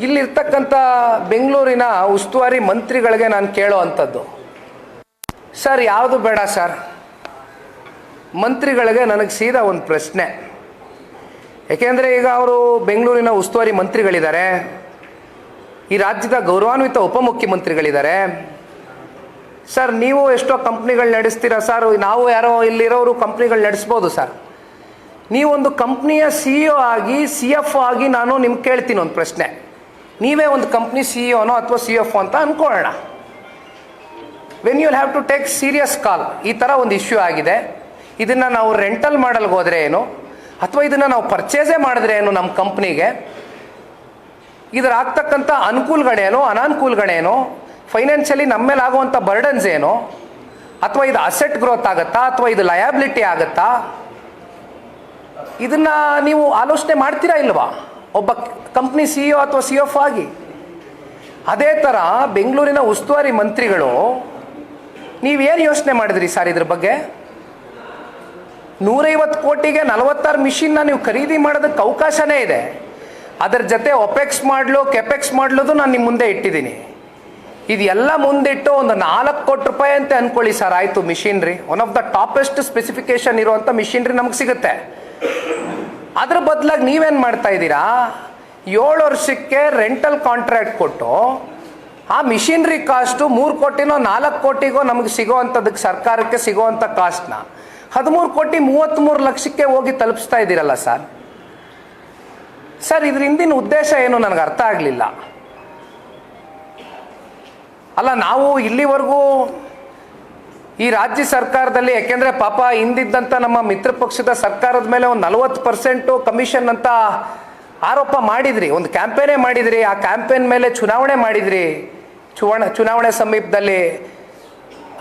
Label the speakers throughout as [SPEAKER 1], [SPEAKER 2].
[SPEAKER 1] ಇಲ್ಲಿರ್ತಕ್ಕಂಥ ಬೆಂಗಳೂರಿನ ಉಸ್ತುವಾರಿ ಮಂತ್ರಿಗಳಿಗೆ ನಾನು ಕೇಳೋ ಅಂಥದ್ದು. ಸರ್, ಯಾವುದು ಬೇಡ ಸರ್? ಮಂತ್ರಿಗಳಿಗೆ ನನಗೆ ಸೀದಾ ಒಂದು ಪ್ರಶ್ನೆ. ಯಾಕೆಂದರೆ ಈಗ ಅವರು ಬೆಂಗಳೂರಿನ ಉಸ್ತುವಾರಿ ಮಂತ್ರಿಗಳಿದ್ದಾರೆ. ಈ ರಾಜ್ಯದ ಗೌರವಾನ್ವಿತ ಉಪಮುಖ್ಯಮಂತ್ರಿಗಳಿದ್ದಾರೆ. ಸರ್, ನೀವು ಎಷ್ಟೋ ಕಂಪ್ನಿಗಳು ನಡೆಸ್ತೀರಾ ಸರ್? ನಾವು ಯಾರೋ ಇಲ್ಲಿರೋರು ಕಂಪ್ನಿಗಳು ನಡೆಸ್ಬೋದು ಸರ್. ನೀವೊಂದು ಕಂಪ್ನಿಯ ಸಿ ಇ ಆಗಿ ಸಿ ಎಫ್ ಆಗಿ ನಾನು ನಿಮ್ಗೆ ಕೇಳ್ತೀನಿ ಒಂದು ಪ್ರಶ್ನೆ. ನೀವೇ ಒಂದು ಕಂಪ್ನಿ ಸಿ ಇ ಒನೋ ಅಥವಾ ಸಿ ಎಫ್ ಅಂತ ಅಂದ್ಕೊಳ್ಳೋಣ when you have to take serious call ಈ ಥರ ಒಂದು ಇಶ್ಯೂ ಆಗಿದೆ. ಇದನ್ನು ನಾವು ರೆಂಟಲ್ ಮಾಡಲ್ಗೆ ಹೋದರೆ ಏನು? ಅಥವಾ ಇದನ್ನು ನಾವು ಪರ್ಚೇಸೇ ಮಾಡಿದ್ರೆ ಏನು ನಮ್ಮ ಕಂಪ್ನಿಗೆ ಇದರ ಆಗ್ತಕ್ಕಂಥ ಅನುಕೂಲಗಳೇನು ಅನಾನುಕೂಲಗಳೇನು ಫೈನಾನ್ಷಿಯಲಿ ನಮ್ಮ ಮೇಲೆ ಆಗುವಂಥ ಬರ್ಡನ್ಸ್ ಏನು? ಅಥವಾ ಇದು ಅಸೆಟ್ ಗ್ರೋತ್ ಆಗುತ್ತಾ? ಅಥವಾ ಇದು ಲಯಾಬಿಲಿಟಿ ಆಗುತ್ತಾ? ಇದನ್ನ ನೀವು ಆಲೋಚನೆ ಮಾಡ್ತೀರಾ ಇಲ್ವಾ? ಒಬ್ಬ ಕಂಪ್ನಿ ಸಿ ಇ ಅಥವಾ ಸಿ ಎಫ್ ಆಗಿ. ಅದೇ ಥರ ಬೆಂಗಳೂರಿನ ಉಸ್ತುವಾರಿ ಮಂತ್ರಿಗಳು, ನೀವೇನು ಯೋಚನೆ ಮಾಡಿದ್ರಿ ಸರ್ ಇದ್ರ ಬಗ್ಗೆ? ನೂರೈವತ್ತು ಕೋಟಿಗೆ ನಲವತ್ತಾರು ಮಿಷಿನ್ನ ನೀವು ಖರೀದಿ ಮಾಡೋದಕ್ಕೆ ಅವಕಾಶನೇ ಇದೆ. ಅದರ ಜೊತೆ ಒಪೆಕ್ಸ್ ಮಾಡಲು ಕೆಪೆಕ್ಸ್ ಮಾಡಲೋದು ನಾನು ನಿಮ್ಮ ಮುಂದೆ ಇಟ್ಟಿದ್ದೀನಿ. ಇದೆಲ್ಲ ಮುಂದಿಟ್ಟು ಒಂದು ನಾಲ್ಕು ಕೋಟಿ ರೂಪಾಯಿ ಅಂತ ಅನ್ಕೊಳ್ಳಿ ಸರ್. ಆಯಿತು machinery one of the topest specification ಇರುವಂಥ ಮಿಷಿನ್ರಿ ನಮಗೆ ಸಿಗುತ್ತೆ. ಅದ್ರ ಬದಲಾಗಿ ನೀವೇನು ಮಾಡ್ತಾ ಇದ್ದೀರಾ? ಏಳು ವರ್ಷಕ್ಕೆ ರೆಂಟಲ್ ಕಾಂಟ್ರಾಕ್ಟ್ ಕೊಟ್ಟು, ಆ ಮಿಷಿನ್ರಿ ಕಾಸ್ಟು ಮೂರು ಕೋಟಿನೋ ನಾಲ್ಕು ಕೋಟಿಗೋ ನಮಗೆ ಸಿಗೋವಂಥದ್ದಕ್ಕೆ ಸರ್ಕಾರಕ್ಕೆ ಸಿಗೋವಂಥ ಕಾಸ್ಟ್ನ ಹದಿಮೂರು ಕೋಟಿ ಮೂವತ್ತ್ಮೂರು ಲಕ್ಷಕ್ಕೆ ಹೋಗಿ ತಲುಪಿಸ್ತಾ ಇದ್ದೀರಲ್ಲ ಸರ್? ಸರ್, ಇದ್ರ ಹಿಂದಿನ ಉದ್ದೇಶ ಏನು ನನಗೆ ಅರ್ಥ ಆಗಲಿಲ್ಲ. ಅಲ್ಲ, ನಾವು ಇಲ್ಲಿವರೆಗೂ ಈ ರಾಜ್ಯ ಸರ್ಕಾರದಲ್ಲಿ, ಯಾಕೆಂದ್ರೆ ಪಾಪ ಹಿಂದಿದ್ದಂಥ ನಮ್ಮ ಮಿತ್ರ ಪಕ್ಷದ ಸರ್ಕಾರದ ಮೇಲೆ ಒಂದು ನಲವತ್ತು ಪರ್ಸೆಂಟು ಕಮಿಷನ್ ಅಂತ ಆರೋಪ ಮಾಡಿದ್ರಿ. ಒಂದು ಕ್ಯಾಂಪೇನೇ ಮಾಡಿದ್ರಿ. ಆ ಕ್ಯಾಂಪೇನ್ ಮೇಲೆ ಚುನಾವಣೆ ಮಾಡಿದ್ರಿ. ಚುನಾವಣೆ ಚುನಾವಣೆ ಸಮೀಪದಲ್ಲಿ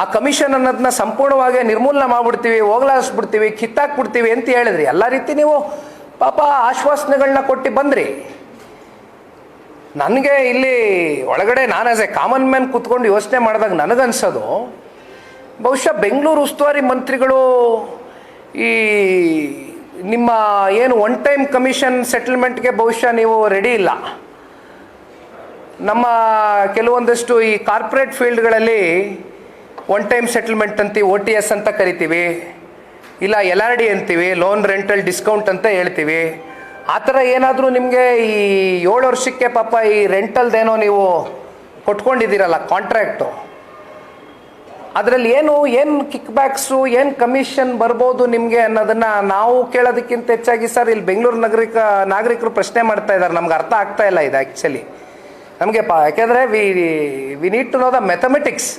[SPEAKER 1] ಆ ಕಮಿಷನ್ ಅನ್ನೋದನ್ನ ಸಂಪೂರ್ಣವಾಗಿ ನಿರ್ಮೂಲನೆ ಮಾಡ್ಬಿಡ್ತೀವಿ, ಹೋಗ್ಲಾಡಿಸ್ಬಿಡ್ತೀವಿ, ಕಿತ್ತಾಕ್ಬಿಡ್ತೀವಿ ಅಂತ ಹೇಳಿದ್ರಿ. ಎಲ್ಲ ರೀತಿ ನೀವು ಪಾಪ ಆಶ್ವಾಸನೆಗಳನ್ನ ಕೊಟ್ಟು ಬಂದ್ರಿ. ನನಗೆ ಇಲ್ಲಿ ಒಳಗಡೆ ನಾನು ಆಸ್ ಎ ಕಾಮನ್ ಮ್ಯಾನ್ ಕೂತ್ಕೊಂಡು ಯೋಚನೆ ಮಾಡಿದಾಗ ನನಗನ್ಸೋದು ಬಹುಶಃ ಬೆಂಗಳೂರು ಉಸ್ತುವಾರಿ ಮಂತ್ರಿಗಳು ಈ ನಿಮ್ಮ ಏನು ಒನ್ ಟೈಮ್ ಕಮಿಷನ್ ಸೆಟಲ್ಮೆಂಟ್ಗೆ ಬಹುಶಃ ನೀವು ರೆಡಿ ಇಲ್ಲ. ನಮ್ಮ ಕೆಲವೊಂದಷ್ಟು ಈ ಕಾರ್ಪೊರೇಟ್ ಫೀಲ್ಡ್ಗಳಲ್ಲಿ ಒನ್ ಟೈಮ್ ಸೆಟಲ್ಮೆಂಟ್ ಅಂತೀವಿ ಒ ಟಿ ಎಸ್ ಅಂತ ಕರಿತೀವಿ, ಇಲ್ಲ ಎಲ್ ಆರ್ ಡಿ ಅಂತೀವಿ ಲೋನ್ ರೆಂಟಲ್ ಡಿಸ್ಕೌಂಟ್ ಅಂತ ಹೇಳ್ತೀವಿ. ಆ ಥರ ಏನಾದರೂ ನಿಮಗೆ ಈ ಏಳು ವರ್ಷಕ್ಕೆ ಪಾಪ ಈ ರೆಂಟಲ್ದೇನೋ ನೀವು ಕೊಟ್ಕೊಂಡಿದ್ದೀರಲ್ಲ ಕಾಂಟ್ರಾಕ್ಟು ಅದರಲ್ಲಿ ಏನು ಏನು ಕಿಕ್ ಬ್ಯಾಕ್ಸು ಏನು ಕಮಿಷನ್ ಬರ್ಬೋದು ನಿಮಗೆ ಅನ್ನೋದನ್ನು ನಾವು ಕೇಳೋದಕ್ಕಿಂತ ಹೆಚ್ಚಾಗಿ ಸರ್ ಇಲ್ಲಿ ಬೆಂಗಳೂರು ನಾಗರಿಕ, ನಾಗರಿಕರು ಪ್ರಶ್ನೆ ಮಾಡ್ತಾ ಇದ್ದಾರೆ ನಮ್ಗೆ ಅರ್ಥ ಆಗ್ತಾ ಇಲ್ಲ ಇದು ಆ್ಯಕ್ಚುಲಿ ನಮಗೆ ಪಾ, ಯಾಕೆಂದರೆ we we need to know the mathematics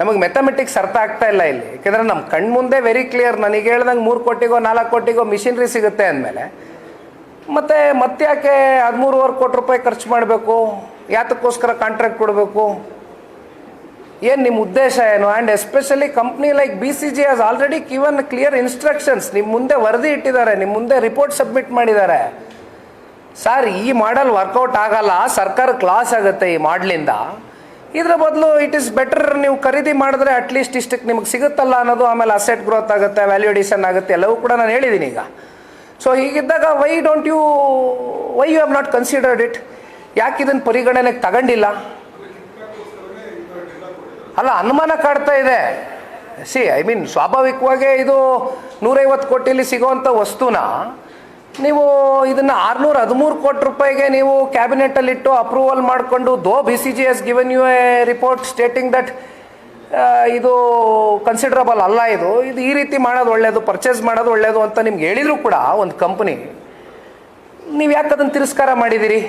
[SPEAKER 1] ನಮಗೆ ಮೆಥಮೆಟಿಕ್ಸ್ ಅರ್ಥ ಆಗ್ತಾ ಇಲ್ಲ ಇಲ್ಲಿ. ಯಾಕೆಂದರೆ ನಮ್ಮ ಕಣ್ಣು ಮುಂದೆ ವೆರಿ ಕ್ಲಿಯರ್ ನನಗೆ ಹೇಳ್ದಂಗೆ ಮೂರು ಕೋಟಿಗೋ, ನಾಲ್ಕು ಕೋಟಿಗೋ ಮಿಷಿನ್ರಿ ಸಿಗುತ್ತೆ ಅಂದಮೇಲೆ, ಮತ್ತೆ ಮತ್ತೆ ಯಾಕೆ ಹದಿಮೂರುವರೆ ಕೋಟಿ ರೂಪಾಯಿ ಖರ್ಚು ಮಾಡಬೇಕು? ಯಾತಕ್ಕೋಸ್ಕರ ಕಾಂಟ್ರಾಕ್ಟ್ ಕೊಡಬೇಕು? ಏನು ನಿಮ್ಮ ಉದ್ದೇಶ ಏನು? And especially company like B C G as already given clear instructions ನಿಮ್ಮ ಮುಂದೆ ವರದಿ ಇಟ್ಟಿದ್ದಾರೆ ನಿಮ್ಮ ಮುಂದೆ ರಿಪೋರ್ಟ್ ಸಬ್ಮಿಟ್ ಮಾಡಿದ್ದಾರೆ. ಸರ್ ಈ ಮಾಡಲ್ ವರ್ಕೌಟ್ ಆಗಲ್ಲ ಸರ್ಕಾರಕ್ಕೆ ಲಾಸ್ ಆಗುತ್ತೆ ಈ ಮಾಡ್ಲಿಂದ ಇದ್ರ ಬದಲು ಇಟ್ ಇಸ್ ಬೆಟರ್ ನೀವು ಖರೀದಿ ಮಾಡಿದ್ರೆ ಅಟ್ಲೀಸ್ಟ್ ಇಷ್ಟಕ್ಕೆ ನಿಮಗೆ ಸಿಗುತ್ತಲ್ಲ ಅನ್ನೋದು ಆಮೇಲೆ ಅಸೆಟ್ ಗ್ರೋತ್ ಆಗುತ್ತೆ ವ್ಯಾಲ್ಯೂಡೇಷನ್ ಆಗುತ್ತೆ, ಎಲ್ಲವೂ ಕೂಡ ನಾನು ಹೇಳಿದ್ದೀನಿ ಈಗ. So ಹೀಗಿದ್ದಾಗ why don't you why you have not considered it ಯಾಕೆ ಇದನ್ನು ಪರಿಗಣನೆಗೆ ತಗೊಂಡಿಲ್ಲ? ಅಲ್ಲ, ಅನುಮಾನ ಕಾಡ್ತಾ ಇದೆ. ಸಿ ಐ ಮೀನ್ ಸ್ವಾಭಾವಿಕವಾಗೇ ಇದು ನೂರೈವತ್ತು ಕೋಟಿಲಿ ಸಿಗೋವಂಥ ವಸ್ತುನ? ನೀವು ಇದನ್ನು ಆರುನೂರ ಹದಿಮೂರು ಕೋಟಿ ರೂಪಾಯಿಗೆ ನೀವು ಕ್ಯಾಬಿನೆಟಲ್ಲಿಟ್ಟು ಅಪ್ರೂವಲ್ ಮಾಡಿಕೊಂಡು though B C G has given you a report stating that ಇದು ಕನ್ಸಿಡರಬಲ್ ಅಲ್ಲ ಇದು. ಇದು ಈ ರೀತಿ ಮಾಡೋದು ಒಳ್ಳೆಯದು ಪರ್ಚೇಸ್ ಮಾಡೋದು ಒಳ್ಳೆಯದು ಅಂತ ನಿಮ್ಗೆ ಹೇಳಿದ್ರು ಕೂಡ ಒಂದು ಕಂಪ್ನಿ ನೀವು ಯಾಕೆ ಅದನ್ನು ತಿರಸ್ಕಾರ ಮಾಡಿದ್ದೀರಿ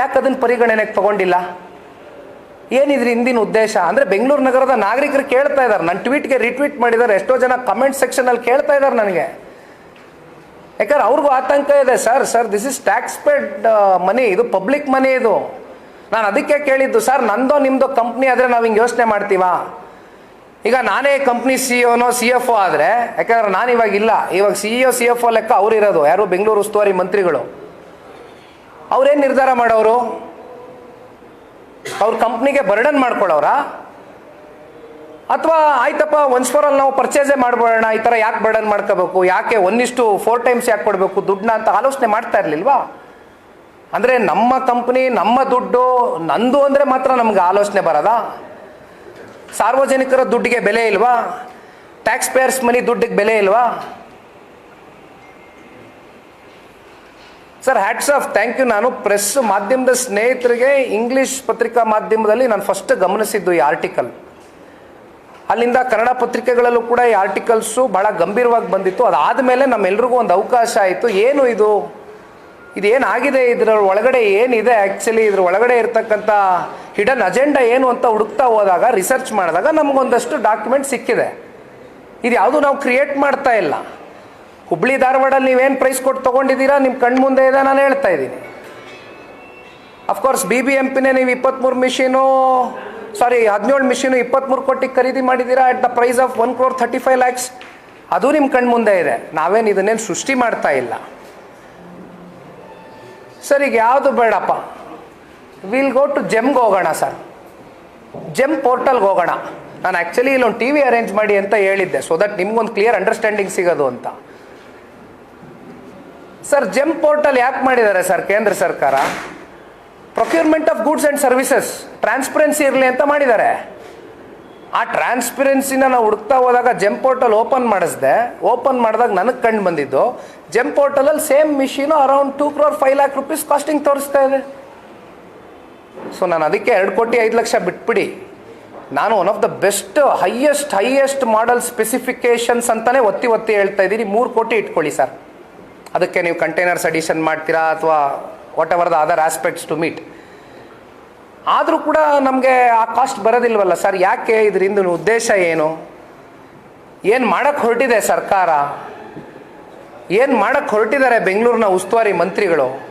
[SPEAKER 1] ಯಾಕೆ ಅದನ್ನು ಪರಿಗಣನೆಗೆ ತಗೊಂಡಿಲ್ಲ? ಏನಿದ್ರಿ ಹಿಂದಿನ ಉದ್ದೇಶ? ಅಂದರೆ ಬೆಂಗಳೂರು ನಗರದ ನಾಗರಿಕರು ಕೇಳ್ತಾ ಇದ್ದಾರೆ ನನ್ನ ಟ್ವೀಟ್ಗೆ ರಿಟ್ವೀಟ್ ಮಾಡಿದ್ದಾರೆ. ಎಷ್ಟೋ ಜನ ಕಮೆಂಟ್ ಸೆಕ್ಷನಲ್ಲಿ ಕೇಳ್ತಾ ಇದ್ದಾರೆ ನನಗೆ. ಯಾಕಂದ್ರೆ ಅವ್ರಿಗೂ ಆತಂಕ ಇದೆ, sir sir this is tax paid money ಇದು ಪಬ್ಲಿಕ್ ಮನಿ ಇದು. ನಾನು ಅದಕ್ಕೆ ಕೇಳಿದ್ದು, ಸರ್, ನಂದೋ ನಿಮ್ಮದು ಕಂಪ್ನಿ ಆದರೆ ನಾವು ಹಿಂಗೆ ಯೋಚನೆ ಮಾಡ್ತೀವಾ? ಈಗ ನಾನೇ ಕಂಪ್ನಿ ಸಿ ಒನೋ ಸಿ ಎಫ್ ಒ ಆದರೆ, ಯಾಕಂದ್ರೆ ನಾನು ಇವಾಗ ಇಲ್ಲ. ಇವಾಗ C E C F O ಲೆಕ್ಕ ಅವ್ರು ಇರೋದು ಯಾರು ಬೆಂಗಳೂರು ಉಸ್ತುವಾರಿ ಮಂತ್ರಿಗಳು. ಅವ್ರೇನು ನಿರ್ಧಾರ ಮಾಡೋರು? ಅವ್ರ ಕಂಪ್ನಿಗೆ ಬರ್ಡನ್ ಮಾಡ್ಕೊಳ್ಳೋರ? ಅಥವಾ ಆಯ್ತಪ್ಪ ಒನ್ಸ್ ಫಾರ್ ನಾವು ಪರ್ಚೇಸೇ ಮಾಡ್ಬೋಣ ಈ ಥರ ಯಾಕೆ ಬರ್ಡನ್ ಮಾಡ್ಕೋಬೇಕು? ಯಾಕೆ ಒಂದಿಷ್ಟು ಫೋರ್ ಟೈಮ್ಸ್ ಯಾಕೆ ಕೊಡಬೇಕು ದುಡ್ಡನ್ನ ಅಂತ ಆಲೋಚನೆ ಮಾಡ್ತಾ ಇರಲಿಲ್ವಾ? ಅಂದರೆ ನಮ್ಮ ಕಂಪ್ನಿ ನಮ್ಮ ದುಡ್ಡು, ನಂದು ಅಂದರೆ ಮಾತ್ರ ನಮ್ಗೆ ಆಲೋಚನೆ ಬರೋದಾ? ಸಾರ್ವಜನಿಕರ ದುಡ್ಡಿಗೆ ಬೆಲೆ ಇಲ್ವಾ? ಟ್ಯಾಕ್ಸ್ ಪೇಯರ್ಸ್ ಮನಿ ದುಡ್ಡಿಗೆ ಬೆಲೆ ಇಲ್ವಾ? Sir hats off thank you ನಾನು ಪ್ರೆಸ್ ಮಾಧ್ಯಮದ ಸ್ನೇಹಿತರಿಗೆ ಇಂಗ್ಲಿಷ್ ಪತ್ರಿಕಾ ಮಾಧ್ಯಮದಲ್ಲಿ ನಾನು ಫಸ್ಟ್ ಗಮನಿಸಿದ್ದು ಈ ಆರ್ಟಿಕಲ್ ಅಲ್ಲಿಂದ ಕನ್ನಡ ಪತ್ರಿಕೆಗಳಲ್ಲೂ ಕೂಡ ಈ ಆರ್ಟಿಕಲ್ಸು ಭಾಳ ಗಂಭೀರವಾಗಿ ಬಂದಿತ್ತು. ಅದಾದಮೇಲೆ ನಮ್ಮೆಲ್ರಿಗೂ ಒಂದು ಅವಕಾಶ ಆಯಿತು. ಏನು ಇದು? ಇದೇನಾಗಿದೆ ಇದರ ಒಳಗಡೆ ಏನಿದೆ ಆ್ಯಕ್ಚುಲಿ ಇದ್ರ ಒಳಗಡೆ ಇರತಕ್ಕಂಥ ಹಿಡನ್ ಅಜೆಂಡಾ ಏನು ಅಂತ ಹುಡುಕ್ತಾ ಹೋದಾಗ ರಿಸರ್ಚ್ ಮಾಡಿದಾಗ ನಮಗೊಂದಷ್ಟು ಡಾಕ್ಯುಮೆಂಟ್ ಸಿಕ್ಕಿದೆ. ಇದು ಯಾವುದು ನಾವು ಕ್ರಿಯೇಟ್ ಮಾಡ್ತಾ ಇಲ್ಲ. ಹುಬ್ಳಿ ಧಾರವಾಡಲ್ಲಿ ನೀವೇನು ಪ್ರೈಸ್ ಕೊಟ್ಟು ತೊಗೊಂಡಿದ್ದೀರಾ ನಿಮ್ಮ ಕಣ್ಣು ಮುಂದೆ ಇದೆ ನಾನು ಹೇಳ್ತಾ ಇದ್ದೀನಿ. Of course B B M ಪಿನೇ ನೀವು ಇಪ್ಪತ್ತ್ಮೂರು ಮಿಷಿನು ಸಾರಿ ಹದಿನೇಳು ಮಿಷಿನು ಇಪ್ಪತ್ತ್ಮೂರು ಕೋಟಿಗೆ ಖರೀದಿ ಮಾಡಿದ್ದೀರಾ at the price of one crore thirty five lakhs ಅದು ನಿಮ್ಮ ಕಣ್ಣು ಮುಂದೆ ಇದೆ. ನಾವೇನು ಇದನ್ನೇನು ಸೃಷ್ಟಿ ಮಾಡ್ತಾ ಇಲ್ಲ. ಸರ್, ಈಗ ಯಾವುದು ಬೇಡಪ್ಪ? ವಿಲ್ ಗೋ ಟು ಜೆಮ್ಗೆ ಹೋಗೋಣ, ಸರ್. ಜೆಮ್ ಪೋರ್ಟಲ್ಗೆ ಹೋಗೋಣ. ನಾನು ಆ್ಯಕ್ಚುಲಿ ಇಲ್ಲೊಂದು ಟಿ ವಿ ಅರೇಂಜ್ ಮಾಡಿ ಅಂತ ಹೇಳಿದ್ದೆ ಸೊ ದಟ್ ನಿಮ್ಗೊಂದು ಕ್ಲಿಯರ್ ಅಂಡರ್ಸ್ಟ್ಯಾಂಡಿಂಗ್ ಸಿಗೋದು ಅಂತ. ಸರ್ ಜೆಮ್ ಪೋರ್ಟಲ್ ಯಾಕೆ ಮಾಡಿದ್ದಾರೆ ಸರ್ ಕೇಂದ್ರ ಸರ್ಕಾರ? Procurement of goods and services transparency ಇರಲಿ ಅಂತ ಮಾಡಿದ್ದಾರೆ. ಆ ಟ್ರಾನ್ಸ್ಪರೆನ್ಸಿನ ನಾವು ಹುಡುಕ್ತಾ ಹೋದಾಗ ಜೆಮ್ ಪೋರ್ಟಲ್ ಓಪನ್ ಮಾಡಿಸ್ದೆ. ಓಪನ್ ಮಾಡಿದಾಗ ನನಗೆ ಕಂಡು ಬಂದಿದ್ದು GeM ಪೋರ್ಟಲಲ್ಲಿ same machine around two crore five lakh rupees costing ತೋರಿಸ್ತಾ ಇದೆ. ಸೊ ನಾನು ಅದಕ್ಕೆ ಎರಡು ಕೋಟಿ ಐದು ಲಕ್ಷ ಬಿಟ್ಬಿಡಿ. ನಾನು one of the best highest highest model specifications ಅಂತಲೇ ಒತ್ತಿ ಒತ್ತಿ ಹೇಳ್ತಾ ಇದ್ದೀನಿ. ಮೂರು ಕೋಟಿ ಇಟ್ಕೊಳ್ಳಿ ಸರ್ ಅದಕ್ಕೆ ನೀವು ಕಂಟೈನರ್ಸ್ ಅಡಿಷನ್ ಮಾಡ್ತೀರಾ ಅಥವಾ whatever the other aspects to meet ಆದರೂ ಕೂಡ ನಮಗೆ ಆ ಕಾಸ್ಟ್ ಬರೋದಿಲ್ವಲ್ಲ ಸರ್ ಯಾಕೆ ಇದರಿಂದ ಉದ್ದೇಶ ಏನು? ಏನು ಮಾಡಕ್ಕೆ ಹೊರಟಿದೆ ಸರ್ಕಾರ? ಏನು ಮಾಡಕ್ಕೆ ಹೊರಟಿದ್ದಾರೆ ಬೆಂಗಳೂರಿನ ಉಸ್ತುವಾರಿ ಮಂತ್ರಿಗಳು?